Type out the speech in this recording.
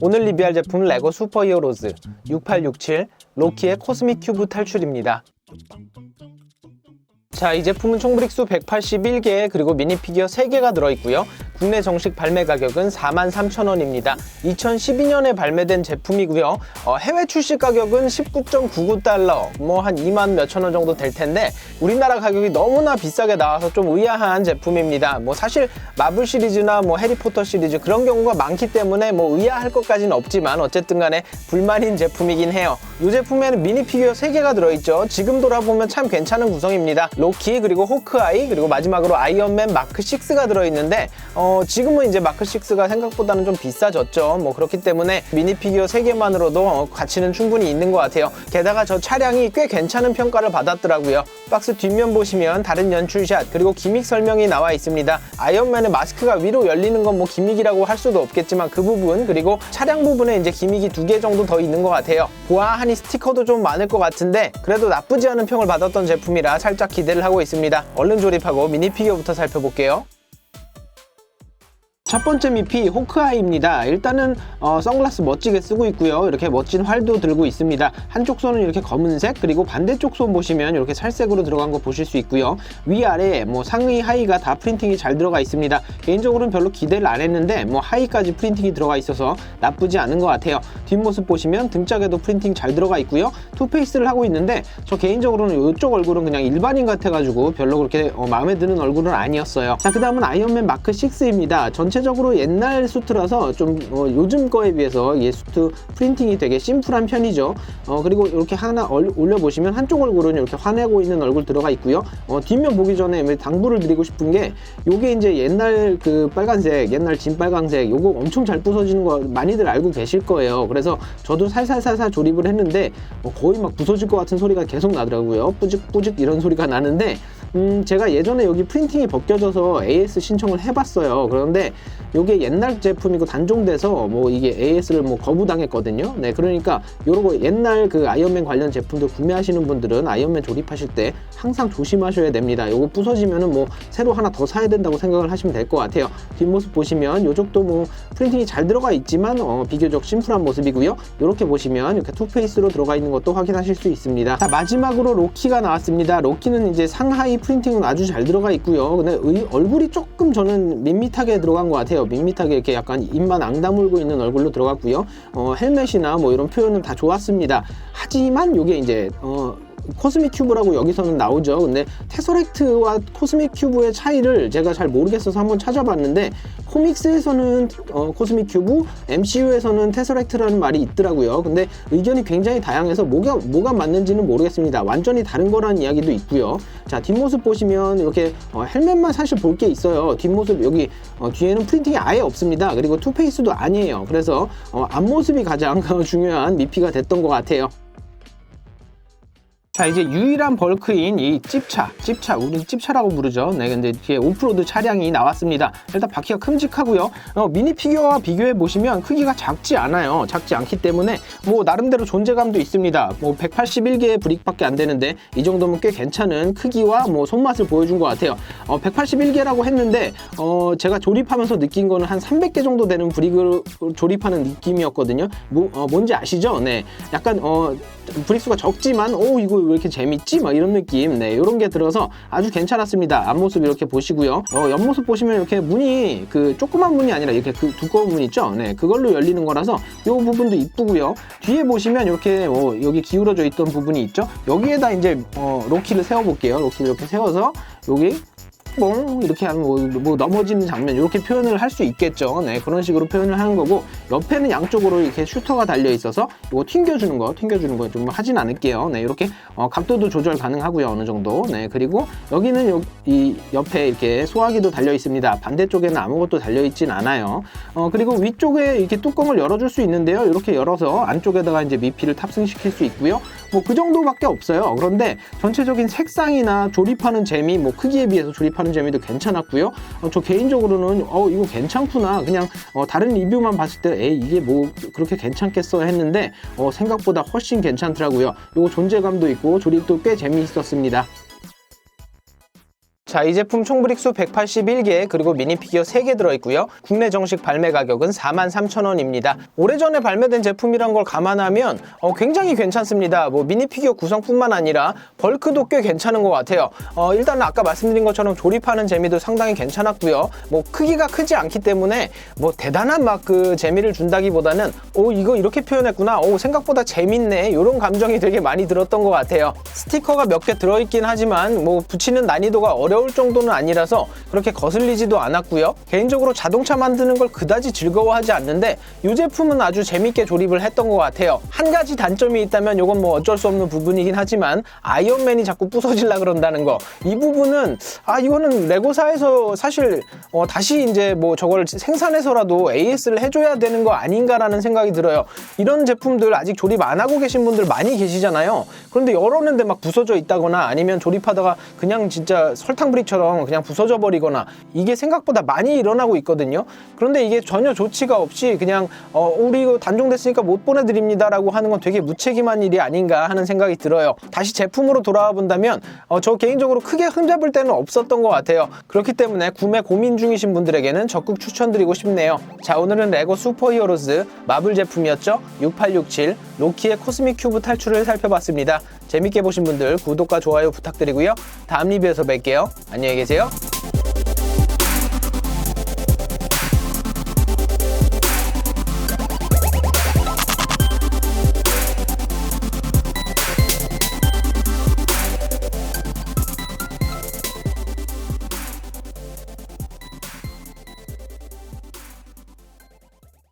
오늘 리뷰할 제품은 레고 슈퍼 히어로즈 6867 로키의 코스믹 큐브 탈출입니다. 자, 이 제품은 총 브릭수 181개 그리고 미니 피규어 3개가 들어있고요. 국내 정식 발매 가격은 43,000원입니다. 2012년에 발매된 제품이고요. 어, 해외 출시 가격은 19.99달러, 뭐 한 2만 몇천 원 정도 될 텐데 우리나라 가격이 너무나 비싸게 나와서 좀 의아한 제품입니다. 뭐 사실 마블 시리즈나 뭐 해리포터 시리즈 그런 경우가 많기 때문에 뭐 의아할 것까지는 없지만 어쨌든 간에 불만인 제품이긴 해요. 이 제품에는 미니 피규어 3개가 들어있죠. 지금 돌아보면 참 괜찮은 구성입니다. 로키 그리고 호크아이 그리고 마지막으로 아이언맨 마크 6가 들어있는데 어, 지금은 이제 마크 6가 생각보다는 좀 비싸졌죠. 뭐 그렇기 때문에 미니 피규어 3개만으로도 어, 가치는 충분히 있는 것 같아요. 게다가 저 차량이 꽤 괜찮은 평가를 받았더라고요. 박스 뒷면 보시면 다른 연출샷 그리고 기믹 설명이 나와 있습니다. 아이언맨의 마스크가 위로 열리는 건 뭐 기믹이라고 할 수도 없겠지만 그 부분 그리고 차량 부분에 이제 기믹이 두 개 정도 더 있는 것 같아요. 보아하니 스티커도 좀 많을 것 같은데 그래도 나쁘지 않은 평을 받았던 제품이라 살짝 기대를 하고 있습니다. 얼른 조립하고 미니 피규어부터 살펴볼게요. 첫 번째 미피 호크아이입니다. 일단은 어, 선글라스 멋지게 쓰고 있고요. 이렇게 멋진 활도 들고 있습니다. 한쪽 손은 이렇게 검은색 그리고 반대쪽 손 보시면 이렇게 살색으로 들어간 거 보실 수 있고요. 위아래 뭐 상의 하의가 다 프린팅이 잘 들어가 있습니다. 개인적으로는 별로 기대를 안 했는데 뭐 하의까지 프린팅이 들어가 있어서 나쁘지 않은 것 같아요. 뒷모습 보시면 등짝에도 프린팅 잘 들어가 있고요. 투페이스를 하고 있는데 저 개인적으로는 이쪽 얼굴은 그냥 일반인 같아가지고 별로 그렇게 어, 마음에 드는 얼굴은 아니었어요. 자, 그 다음은 아이언맨 마크 6입니다. 전체 적으로 옛날 수트라서 좀 어, 요즘 거에 비해서 이 수트 프린팅이 되게 심플한 편이죠. 어, 그리고 이렇게 하나 얼- 올려보시면 한쪽 얼굴은 이렇게 화내고 있는 얼굴 들어가 있고요. 어, 뒷면 보기 전에 당부를 드리고 싶은 게 요게 이제 옛날 그 빨간색, 옛날 진 빨강색 요거 엄청 잘 부서지는 거 많이들 알고 계실 거예요. 그래서 저도 살살살살 조립을 했는데 어, 거의 막 부서질 것 같은 소리가 계속 나더라고요. 뿌직뿌직 이런 소리가 나는데 음, 제가 예전에 여기 프린팅이 벗겨져서 AS 신청을 해봤어요. 그런데 이게 옛날 제품이고 단종돼서 뭐 이게 AS를 뭐 거부당했거든요. 네, 그러니까 요러고 옛날 그 아이언맨 관련 제품들 구매하시는 분들은 아이언맨 조립하실 때 항상 조심하셔야 됩니다. 요거 부서지면은 뭐 새로 하나 더 사야 된다고 생각을 하시면 될 것 같아요. 뒷모습 보시면 요쪽도 뭐 프린팅이 잘 들어가 있지만 어, 비교적 심플한 모습이고요. 이렇게 보시면 이렇게 투페이스로 들어가 있는 것도 확인하실 수 있습니다. 자, 마지막으로 로키가 나왔습니다. 로키는 이제 상하이 프린팅은 아주 잘 들어가 있고요. 근데 의- 얼굴이 조금 저는 밋밋하게 들어간 것 같아요. 밋밋하게 이렇게 약간 입만 앙다물고 있는 얼굴로 들어갔고요. 어, 헬멧이나 뭐 이런 표현은 다 좋았습니다. 하지만 이게 이제 어, 코스믹 큐브라고 여기서는 나오죠. 근데 테서렉트와 코스믹 큐브의 차이를 제가 잘 모르겠어서 한번 찾아봤는데 코믹스에서는 어, 코스믹 큐브, MCU에서는 테서렉트라는 말이 있더라고요. 근데 의견이 굉장히 다양해서 뭐가 뭐가 맞는지는 모르겠습니다. 완전히 다른 거라는 이야기도 있고요. 자 뒷모습 보시면 이렇게 어, 헬멧만 사실 볼 게 있어요. 뒷모습 여기 어, 뒤에는 프린팅이 아예 없습니다. 그리고 투페이스도 아니에요. 그래서 어, 앞모습이 가장 중요한 미피가 됐던 것 같아요. 자 이제 유일한 벌크인 이 찝차 찝차 우리 찝차라고 부르죠. 네 근데 뒤에 오프로드 차량이 나왔습니다. 일단 바퀴가 큼직하고요. 어, 미니 피규어와 비교해 보시면 크기가 작지 않아요. 작지 않기 때문에 뭐 나름대로 존재감도 있습니다. 뭐 181개의 브릭밖에 안 되는데 이 정도면 꽤 괜찮은 크기와 뭐 손맛을 보여준 것 같아요. 어, 181개라고 했는데 어, 제가 조립하면서 느낀 거는 한 300개 정도 되는 브릭을 조립하는 느낌이었거든요. 뭐, 어, 뭔지 아시죠? 네. 약간 어, 브릭수가 적지만 오 이거 왜 이렇게 재밌지? 막 이런 느낌. 네 이런 게 들어서 아주 괜찮았습니다. 앞모습 이렇게 보시고요. 어, 옆모습 보시면 이렇게 문이 그 조그만 문이 아니라 이렇게 그 두꺼운 문 있죠? 네 그걸로 열리는 거라서 이 부분도 이쁘고요. 뒤에 보시면 이렇게 어, 여기 기울어져 있던 부분이 있죠? 여기에다 이제 어, 로키를 세워 볼게요. 로키를 이렇게 세워서 여기 뽕 이렇게 하면 뭐, 뭐 넘어지는 장면 이렇게 표현을 할 수 있겠죠. 네 그런 식으로 표현을 하는 거고 옆에는 양쪽으로 이렇게 슈터가 달려 있어서 이거 튕겨주는 거 튕겨주는 거 좀 하진 않을게요. 네 이렇게 어, 각도도 조절 가능하고요 어느 정도. 네 그리고 여기는 요, 이 옆에 이렇게 소화기도 달려 있습니다. 반대쪽에는 아무것도 달려 있진 않아요. 어 그리고 위쪽에 이렇게 뚜껑을 열어줄 수 있는데요. 이렇게 열어서 안쪽에다가 이제 미피를 탑승시킬 수 있고요. 뭐 그 정도밖에 없어요. 그런데 전체적인 색상이나 조립하는 재미, 뭐 크기에 비해서 조립하는 조립하는 재미도 괜찮았고요. 어, 저 개인적으로는 어 이거 괜찮구나. 그냥 어, 다른 리뷰만 봤을 때 에이 이게 뭐 그렇게 괜찮겠어 했는데 어, 생각보다 훨씬 괜찮더라고요. 이거 존재감도 있고 조립도 꽤 재미있었습니다. 자, 이 제품 총 브릭수 181개 그리고 미니 피규어 3개 들어있고요. 국내 정식 발매 가격은 43,000원입니다. 오래전에 발매된 제품이란 걸 감안하면 어, 굉장히 괜찮습니다. 뭐 미니 피규어 구성뿐만 아니라 벌크도 꽤 괜찮은 것 같아요. 어, 일단 아까 말씀드린 것처럼 조립하는 재미도 상당히 괜찮았고요. 뭐 크기가 크지 않기 때문에 뭐 대단한 막 그 재미를 준다기보다는 오 이거 이렇게 표현했구나. 오 생각보다 재밌네. 이런 감정이 되게 많이 들었던 것 같아요. 스티커가 몇 개 들어있긴 하지만 뭐 붙이는 난이도가 어려울 정도는 아니라서 그렇게 거슬리지도 않았고요. 개인적으로 자동차 만드는 걸 그다지 즐거워하지 않는데 이 제품은 아주 재밌게 조립을 했던 것 같아요. 한 가지 단점이 있다면 이건 뭐 어쩔 수 없는 부분이긴 하지만 아이언맨이 자꾸 부서질라 그런다는 거. 이 부분은 아 이거는 레고사에서 사실 어, 다시 이제 뭐 저걸 생산해서라도 AS를 해줘야 되는 거 아닌가라는 생각이 들어요. 이런 제품들 아직 조립 안 하고 계신 분들 많이 계시잖아요. 그런데 열었는데 막 부서져 있다거나 아니면 조립하다가 그냥 진짜 설탕 브릭처럼 그냥 부서져 버리거나 이게 생각보다 많이 일어나고 있거든요. 그런데 이게 전혀 조치가 없이 그냥 어, 우리 이거 단종됐으니까 못 보내드립니다라고 하는 건 되게 무책임한 일이 아닌가 하는 생각이 들어요. 다시 제품으로 돌아와 본다면 어, 저 개인적으로 크게 흠잡을 때는 없었던 것 같아요. 그렇기 때문에 구매 고민 중이신 분들에게는 적극 추천드리고 싶네요. 자 오늘은 레고 슈퍼히어로즈 마블 제품이었죠. 6867 로키의 코스믹 큐브 탈출을 살펴봤습니다. 재밌게 보신 분들 구독과 좋아요 부탁드리고요. 다음 리뷰에서 뵐게요. 안녕히 계세요.